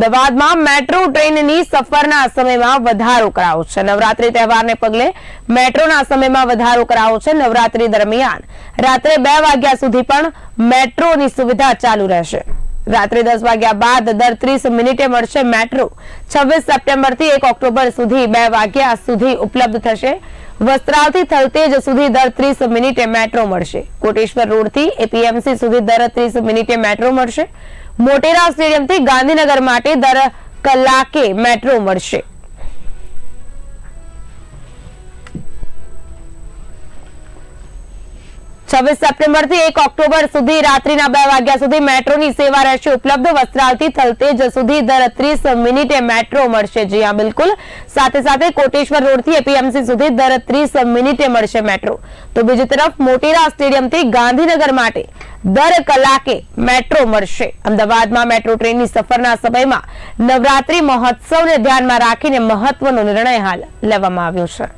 અમદાવાદમાં મેટ્રો ટ્રેનની સફરના સમયમાં વધારો કરાયો છે. નવરાત્રી તહેવારને પગલે મેટ્રોના સમયમાં વધારો કરાયો છે નવરાત્રી દરમિયાન. રાત્રે બે વાગ્યા સુધી પણ મેટ્રોની સુવિધા ચાલુ રહેશે. રાત્રે દસ વાગ્યા બાદ દર ત્રીસ મિનિટે મળશે મેટ્રો. છવ્વીસ સપ્ટેમ્બરથી એક ઓક્ટોબર સુધી બે વાગ્યા સુધી ઉપલબ્ધ થશે. વસ્ત્રાલથી થલતેજ સુધી દર ત્રીસ મિનિટે મેટ્રો મળશે. કોટેશ્વર રોડથી એપીએમસી સુધી દર ત્રીસ મિનિટે મેટ્રો મળશે. મોટેરા સ્ટેડિયમથી ગાંધીનગર માટે દર કલાકે મેટ્રો મળશે. છવ્વીસ સપ્ટેમ્બરથી એક ઓક્ટોબર સુધી રાત્રિના બે વાગ્યા સુધી મેટ્રોની સેવા રહેશે ઉપલબ્ધ. વસ્ત્રાલથી થલતેજ સુધી દર ત્રીસ મિનિટે મેટ્રો મળશે. જી હા, બિલકુલ. સાથે સાથે કોટેશ્વર રોડથી એપીએમસી સુધી દર ત્રીસ મિનિટે મળશે મેટ્રો. તો બીજી તરફ મોટેરા સ્ટેડિયમથી ગાંધીનગર માટે દર કલાકે મેટ્રો મળશે. અમદાવાદમાં મેટ્રો ટ્રેનની સફરના સમયમાં નવરાત્રી મહોત્સવને ધ્યાનમાં રાખીને મહત્વનો નિર્ણય હાલ લેવામાં આવ્યો છે.